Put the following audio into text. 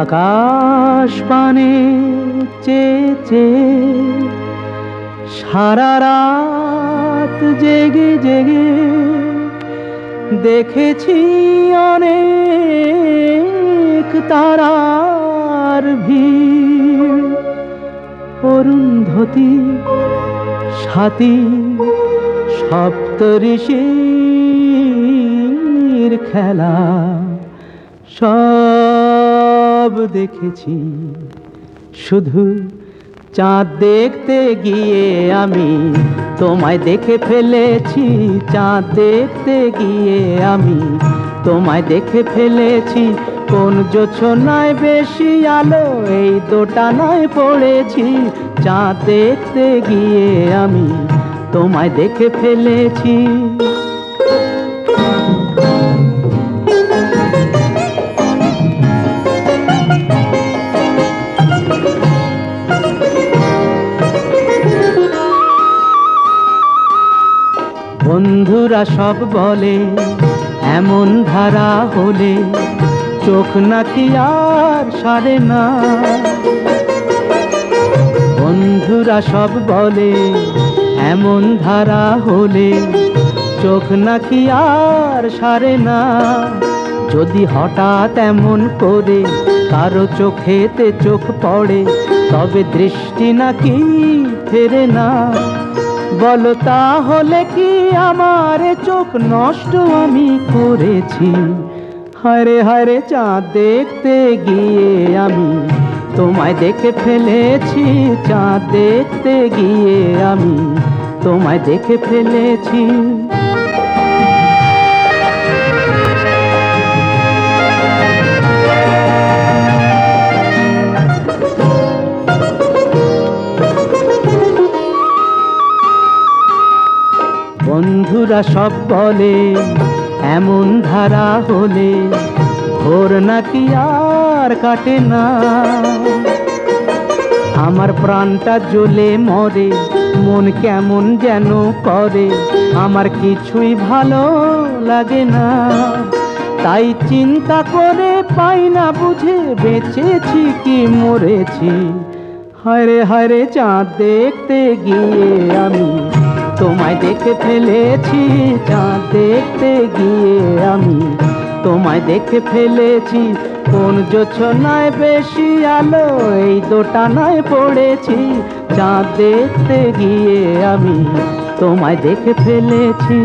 আকাশ পানে চেয়ে সারা রাত জেগে জেগে দেখেছি অনেক তারার ভিড়। অরুন্ধতী সাথী, সপ্তঋষির খেলা, সব দেখেছি। শুধু চাঁদ দেখতে গিয়ে আমি তোমায় দেখে ফেলেছি। চাঁদ দেখতে গিয়ে আমি তোমায় দেখে ফেলেছি। কোন জোছনায় বেশি আলো, এই দোটানায় পড়েছি। চাঁদ দেখতে গিয়ে আমি তোমায় দেখে ফেলেছি। বন্ধুরা সব বলে, এমন ধারা হলে চোখ নাকি আর সারে না। বন্ধুরা সব বলে, এমন ধারা হলে চোখ নাকি আর সারে না। যদি হঠাৎ এমন করে কারও চোখেতে চোখ পড়ে, তবে দৃষ্টি নাকি ফেরে না। বলো তাহলে কি আমার চোখ নষ্ট আমি করেছি? হরে হরে চাঁদ দেখতে গিয়ে আমি তোমায় দেখে ফেলেছি, চাঁদ দেখতে গিয়ে আমি তোমায় দেখে ফেলেছি। বন্ধুরা সব বলে, এমন ধারা হলে ভোর নাকি আর কাটে না। আমার প্রাণটা জ্বলে মরে, মন কেমন যেন করে, আমার কিছুই ভালো লাগে না। তাই চিন্তা করে পাই না বুঝে, বেঁচেছি কি মরেছি। হায়রে হায়রে চাঁদ দেখতে গিয়ে আমি তোমায় দেখে ফেলেছি চাঁদ দেখতে গিয়ে আমি। তোমায় দেখে ফেলেছি, কোন জোছনায় বেশি আলো, এই দোটানায় পড়েছি চাঁদ দেখতে গিয়ে আমি। তোমায় দেখে ফেলেছি।